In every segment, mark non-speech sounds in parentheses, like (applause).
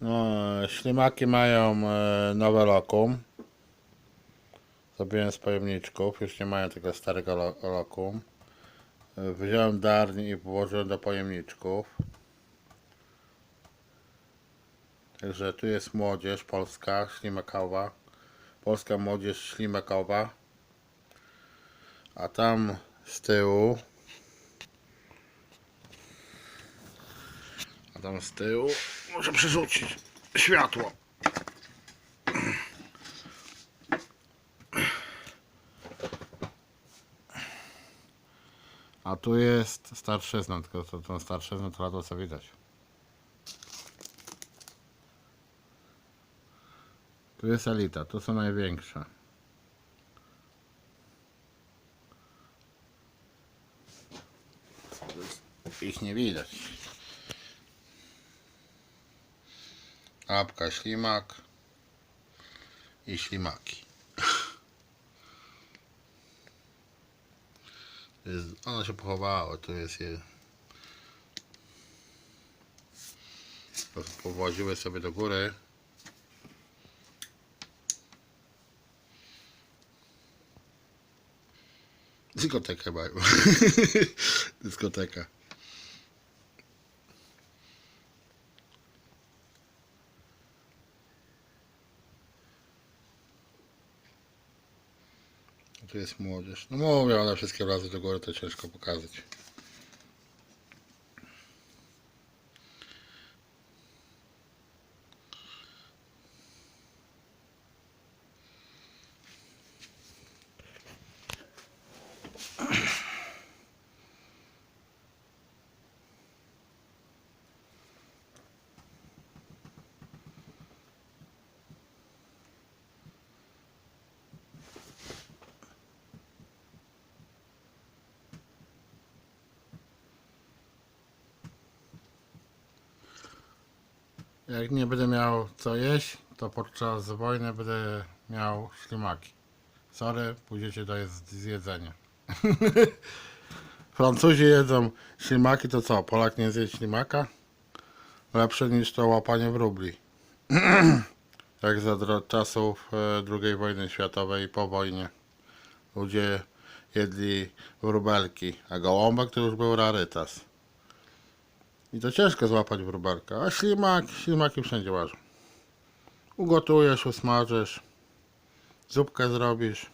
No, ślimaki mają e, nowe lokum. Zrobiłem z pojemniczków, już nie mają tego starego lo- lokum. E, Wziąłem darń i włożyłem do pojemniczków. Także tu jest młodzież polska, ślimakowa. Polska młodzież ślimakowa. A tam z tyłu A tam z tyłu muszę przerzucić światło. A tu jest starszyzna, tylko to, tą starszyznę to ladło co widać. Tu jest elita, tu są największe. Ich nie widać. Apka, ślimak i ślimaki. (laughs) Ono się pochowało, tu jest je. Po- Powoziły sobie do góry. Dyskotekę mają. Dyskoteka. (laughs) Tu jest młodzież. No mówię, one wszystkie wlazły do góry, to ciężko pokazać. Jak nie będę miał co jeść, to podczas wojny będę miał ślimaki. Sorry, pójdziecie do jest z jedzenia. (laughs) Francuzi jedzą ślimaki, to co? Polak nie zje ślimaka? Lepsze niż to łapanie wróbli. (clears throat) Jak za czasów e, II wojny światowej i po wojnie. Ludzie jedli wróbelki, a gołąbek to już był rarytas. I to ciężko złapać wróbelka, a ślimak, ślimaki wszędzie łażą. Ugotujesz, usmażysz, zupkę zrobisz.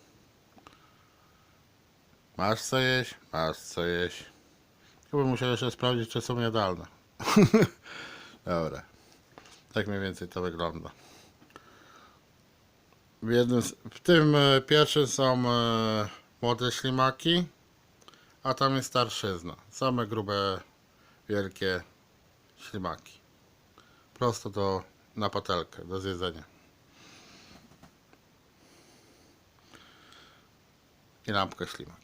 Masz co jeść? Masz co jeść. Chyba musiał jeszcze sprawdzić, czy są jadalne. (laughs) Dobra. Tak mniej więcej to wygląda. W, jednym w tym e, pierwszym są e, młode ślimaki, a tam jest starszyzna. Same grube, wielkie ślimaki. Prosto do, na patelkę, do zjedzenia. I lampkę ślimak.